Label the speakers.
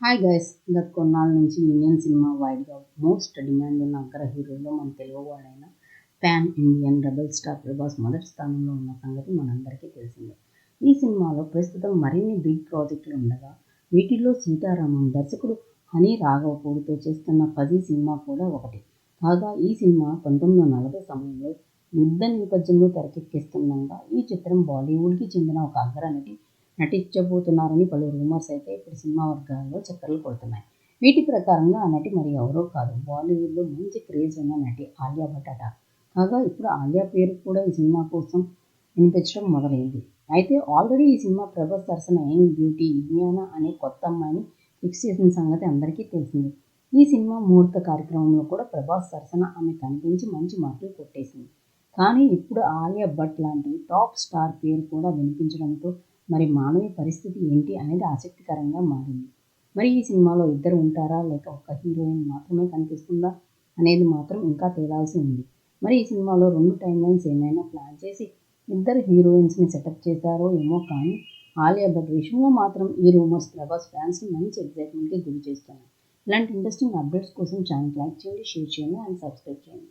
Speaker 1: Hi guys గత కొన్నాళ్ళ నుంచి ఇండియన్ సినిమా వైడ్గా మోస్ట్ డిమాండ్ ఉన్న అగ్ర హీరోలో మన తెలుగువాడైన pan Indian rebel star Prabhas మొదటి స్థానంలో ఉన్న సంగతి మనందరికీ తెలిసిందే. ఈ సినిమాలో ప్రస్తుతం మరిన్ని బిగ్ ప్రాజెక్టులు ఉండగా వీటిల్లో సీతారామం దర్శకుడు హనీ రాఘవపూడితో చేస్తున్న పది సినిమా కూడా ఒకటి. కాగా ఈ సినిమా పంతొమ్మిది వందల నలభై సమయంలో యుద్ధ నేపథ్యంలో తెరకెక్కిస్తుండగా ఈ చిత్రం బాలీవుడ్కి చెందిన ఒక అగ్రనటి నటించబోతున్నారని పలు రూమర్స్ అయితే ఇప్పుడు సినిమా వర్గాల్లో చక్కర్లు కొడుతున్నాయి. వీటి ప్రకారంగా ఆ నటి మరి ఎవరో కాదు. బాలీవుడ్లో మంచి క్రేజ్ ఉన్న నటి ఆలియా భట్ అట కాగా ఇప్పుడు ఆలియా పేరు కూడా ఈ సినిమా కోసం వినిపించడం మొదలైంది. అయితే ఆల్రెడీ ఈ సినిమా ప్రభాస్ సరసన యంగ్ బ్యూటీ విజ్ఞాన అనే కొత్త అమ్మాయిని ఫిక్స్ చేసిన సంగతి అందరికీ తెలిసింది. ఈ సినిమా ముహూర్త కార్యక్రమంలో కూడా ప్రభాస్ సరసన ఆమె కనిపించి మంచి మార్కులు కొట్టేసింది. కానీ ఇప్పుడు ఆలియా భట్ లాంటి టాప్ స్టార్ పేరు కూడా వినిపించడంతో మరి మానవి పరిస్థితి ఏంటి అనేది ఆసక్తికరంగా మారింది. మరి ఈ సినిమాలో ఇద్దరు ఉంటారా? లేక ఒక హీరోయిన్ మాత్రమే కనిపిస్తుందా? అనేది మాత్రం ఇంకా తేలాల్సి ఉంది. మరి ఈ సినిమాలో రెండు టైం లైన్స్ ఏమైనా ప్లాన్ చేసి ఇద్దరు హీరోయిన్స్ని సెటప్ చేశారో ఏమో కానీ ఆలియా భట్ విషయంలో మాత్రం ఈ రూమర్స్ ప్రభాస్ ఫ్యాన్స్ని మంచి ఎగ్జైట్మెంట్కి గురి చేస్తున్నాయి. ఇలాంటి ఇంట్రెస్టింగ్ అప్డేట్స్ కోసం ఛానల్ లైక్ చేయండి షేర్ చేయండి అండ్ సబ్స్క్రైబ్ చేయండి.